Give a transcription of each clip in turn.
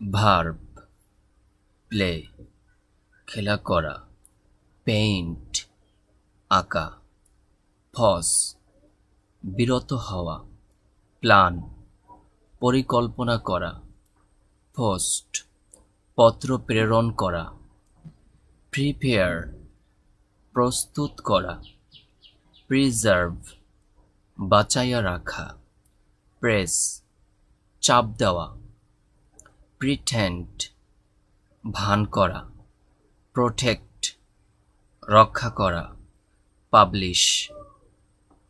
Verb play খেলা করা paint আঁকা ফস বিরত হওয়া প্ল্যান পরিকল্পনা করা পোস্ট পত্র প্রেরণ করা প্রিপেয়ার প্রস্তুত করা প্রিজার্ভ বাঁচাইয়া রাখা প্রেস চাপ দেওয়া প্রিটেন্ট ভান করা প্রোটেক্ট রক্ষা করা পাবলিশ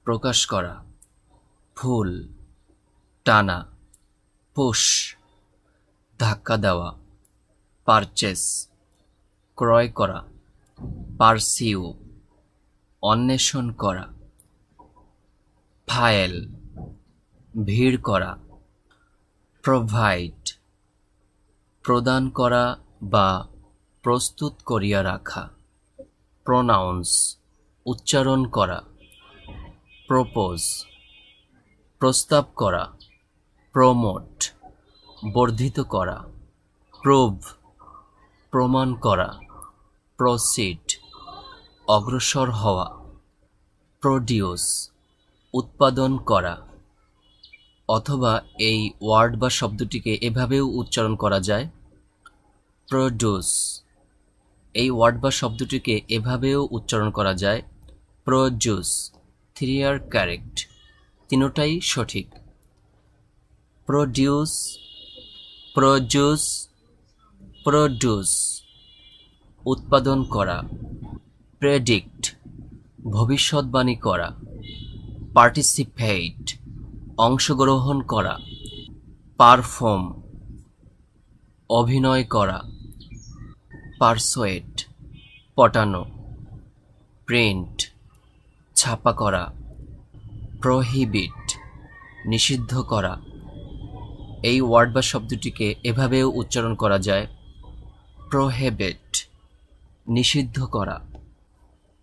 প্রকাশ করা ফুল টানা পুশ ধাক্কা দেওয়া পারচেস ক্রয় করা পারসিউ অন্বেষণ করা ফাইল ভিড় করা প্রোভাইড প্রদান করা বা প্রস্তুত করিয়া রাখা। প্রনাউন্স, উচ্চারণ করা। প্রপোজ, প্রস্তাব করা। প্রমোট, বর্ধিত করা। প্রুভ, প্রমাণ করা। প্রসিড, অগ্রসর হওয়া। প্রডিউস, উৎপাদন করা। অথবা এই ওয়ার্ড বা শব্দটিকে এভাবেও উচ্চারণ করা যায়। প্রডিউস এই ওয়ার্ড বা শব্দটিকে এভাবেও উচ্চারণ করা যায় প্রডিউস থ্রি আর কারেক্ট, তিনোটাই সঠিক। প্রডিউস প্রডিউস প্রডিউস উৎপাদন করা, প্রেডিক্ট, ভবিষ্যৎবাণী করা, পার্টিসিপেট, অংশগ্রহণ করা, পারফর্ম, অভিনয় করা। পারসোয়েট, পটানো, প্রিন্ট, ছাপা করা, প্রহিবিট, নিষিদ্ধ করা। এই ওয়ার্ড বা শব্দটিকে এভাবেও উচ্চারণ করা যায়। প্রহেবেট, নিষিদ্ধ করা।